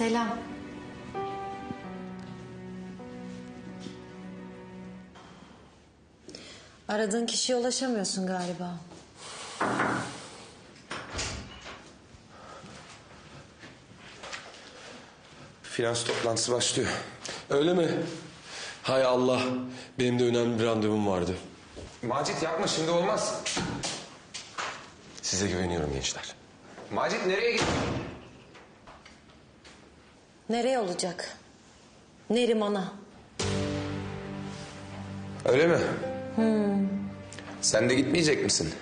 Selam. Aradığın kişiye ulaşamıyorsun galiba. Finans toplantısı başlıyor. Öyle mi? Hay Allah. Benim de önemli bir randevum vardı. Macit yapma şimdi olmaz. Size güveniyorum gençler. Macit nereye git? Nereye olacak? Neriman'a. Öyle mi? Sen de gitmeyecek misin?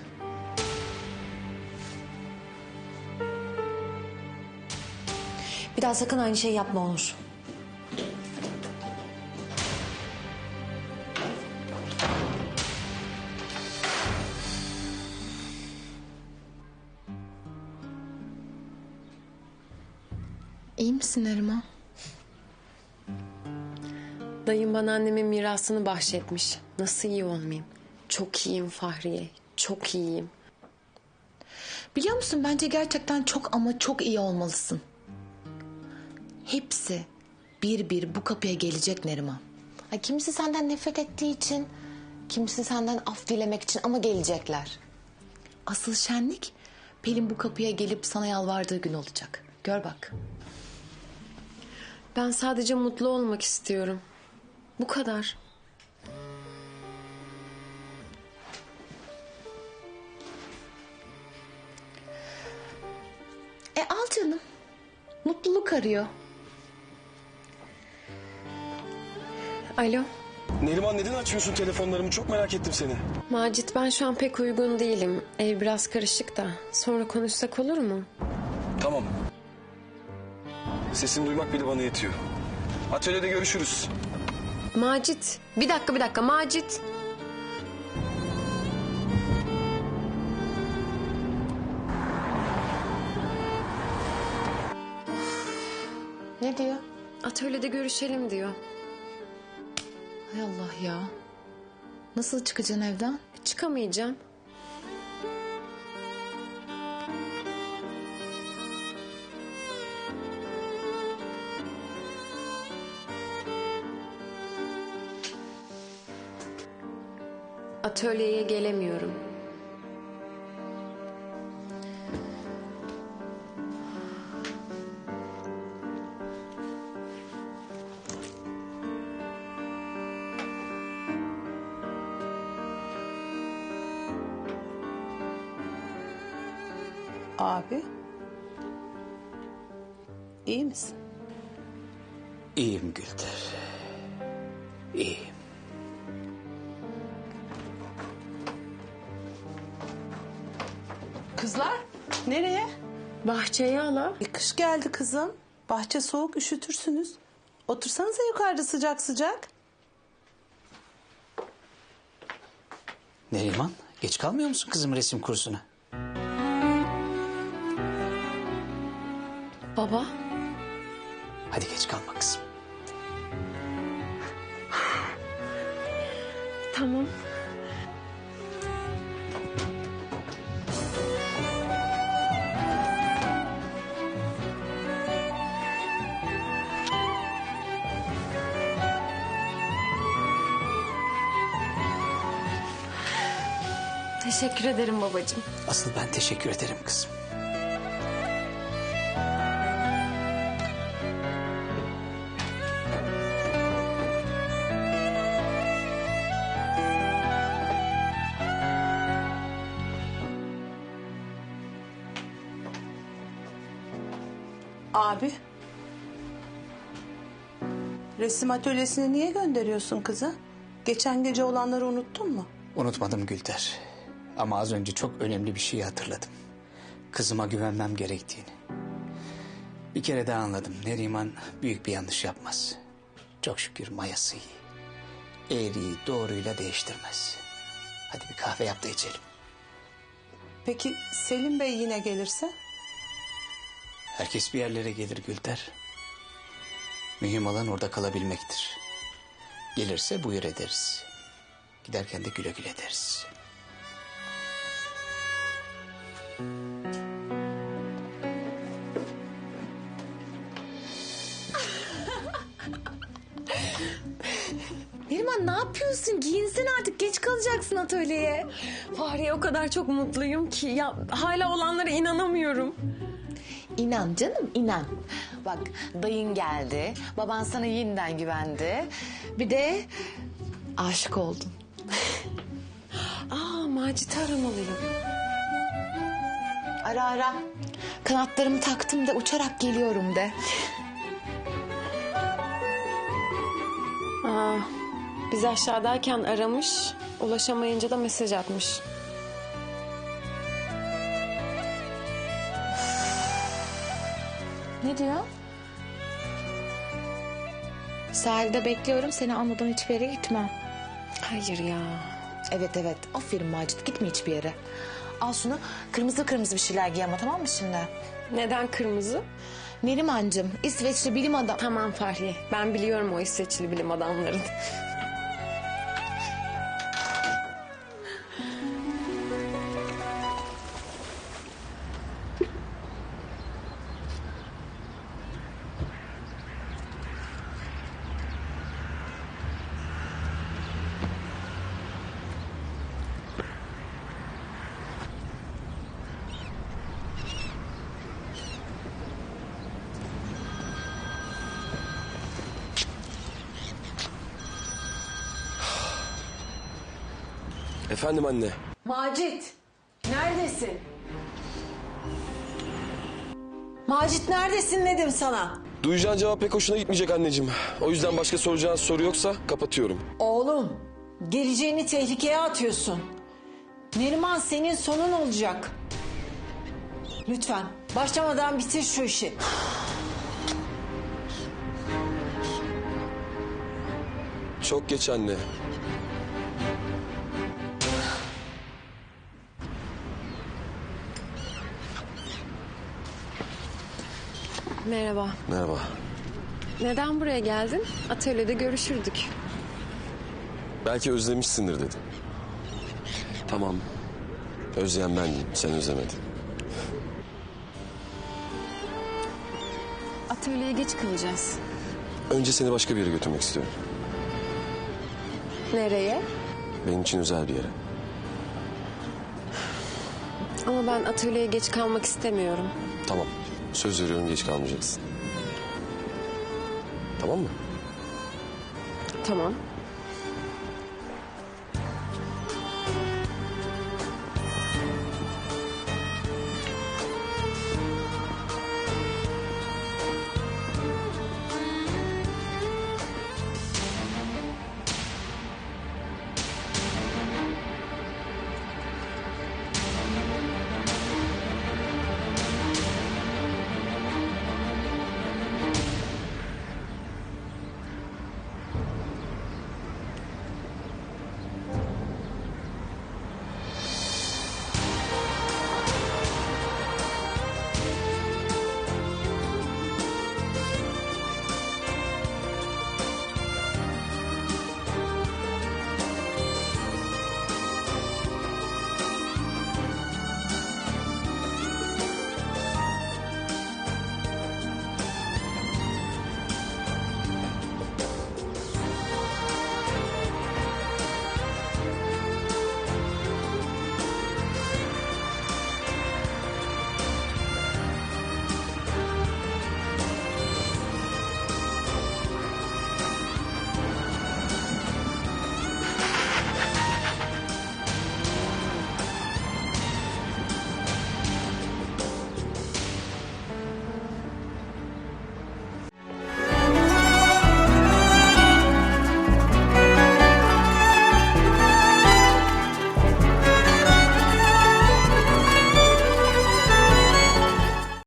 Bir daha sakın aynı şeyi yapma Onur. Misin Neriman? Dayım bana annemin mirasını bahşetmiş. Nasıl iyi olmayayım? Çok iyiyim Fahriye. Çok iyiyim. Biliyor musun bence gerçekten çok ama çok iyi olmalısın. Hepsi bir bir bu kapıya gelecek Neriman. Ay, kimisi senden nefret ettiği için, kimisi senden af dilemek için ama gelecekler. Asıl şenlik Pelin bu kapıya gelip sana yalvardığı gün olacak. Gör bak. Ben sadece mutlu olmak istiyorum. Bu kadar. E al canım. Mutluluk arıyor. Alo. Neriman neden açmıyorsun telefonlarımı? Çok merak ettim seni. Macit ben şu an pek uygun değilim. Ev biraz karışık da. Sonra konuşsak olur mu? Tamam. Sesini duymak bile bana yetiyor. Atölyede görüşürüz. Macit. Bir dakika bir dakika Macit. Ne diyor? Atölyede görüşelim diyor. Hay Allah ya. Nasıl çıkacaksın evden? Çıkamayacağım. Atölyeye gelemiyorum. Abi. İyi misin? İyiyim Gülter. İyiyim. Kızlar nereye? Bahçeye ala. E, kış geldi kızım. Bahçe soğuk üşütürsünüz. Otursanıza yukarıda sıcak sıcak. Neriman geç kalmıyor musun kızım resim kursuna? Baba. Hadi geç kalma kızım. Tamam. Teşekkür ederim babacığım. Asıl ben teşekkür ederim kızım. Abi. Resim atölyesine niye gönderiyorsun kızı? Geçen gece olanları unuttun mu? Unutmadım Gülter. Ama az önce çok önemli bir şeyi hatırladım. Kızıma güvenmem gerektiğini. Bir kere daha anladım. Neriman büyük bir yanlış yapmaz. Çok şükür mayası iyi. Eğriyi doğruyla değiştirmez. Hadi bir kahve yap da içelim. Peki Selim Bey yine gelirse? Herkes bir yerlere gelir Gülter. Mühim olan orada kalabilmektir. Gelirse buyur ederiz. Giderken de güle güle deriz. Neriman ne yapıyorsun? Giyinsen artık geç kalacaksın atölyeye. Fahriye o kadar çok mutluyum ki ya hala olanlara inanamıyorum. İnan canım inan. Bak dayın geldi. Baban sana yeniden güvendi. Bir de aşık oldun. Aa Macit'i aramalıyım. Ara ara. Kanatlarımı taktım da uçarak geliyorum de. Aa, biz aşağıdayken aramış, ulaşamayınca da mesaj atmış. Ne diyor? Sahilde bekliyorum seni almadan hiçbir yere gitmem. Hayır ya. Evet evet aferin Macit gitme hiçbir yere. Al şunu kırmızı kırmızı bir şeyler giy ama tamam mı şimdi? Neden kırmızı? Nerimancığım İsveçli bilim adamı. Tamam Fahriye. Ben biliyorum o İsveçli bilim adamların. Efendim anne. Macit, neredesin? Macit neredesin dedim sana. Duyacağın cevap pek hoşuna gitmeyecek anneciğim. O yüzden başka soracağın soru yoksa kapatıyorum. Oğlum, geleceğini tehlikeye atıyorsun. Neriman senin sonun olacak. Lütfen başlamadan bitir şu işi. Çok geç anne. Merhaba. Merhaba. Neden buraya geldin? Atölyede görüşürdük. Belki özlemişsindir dedim. Tamam. Özleyen bendim. Sen özlemedin. Atölyeye geç kalacağız. Önce seni başka bir yere götürmek istiyorum. Nereye? Benim için özel bir yere. Ama ben atölyeye geç kalmak istemiyorum. Tamam. Söz veriyorum geç kalmayacaksın. Tamam mı? Tamam.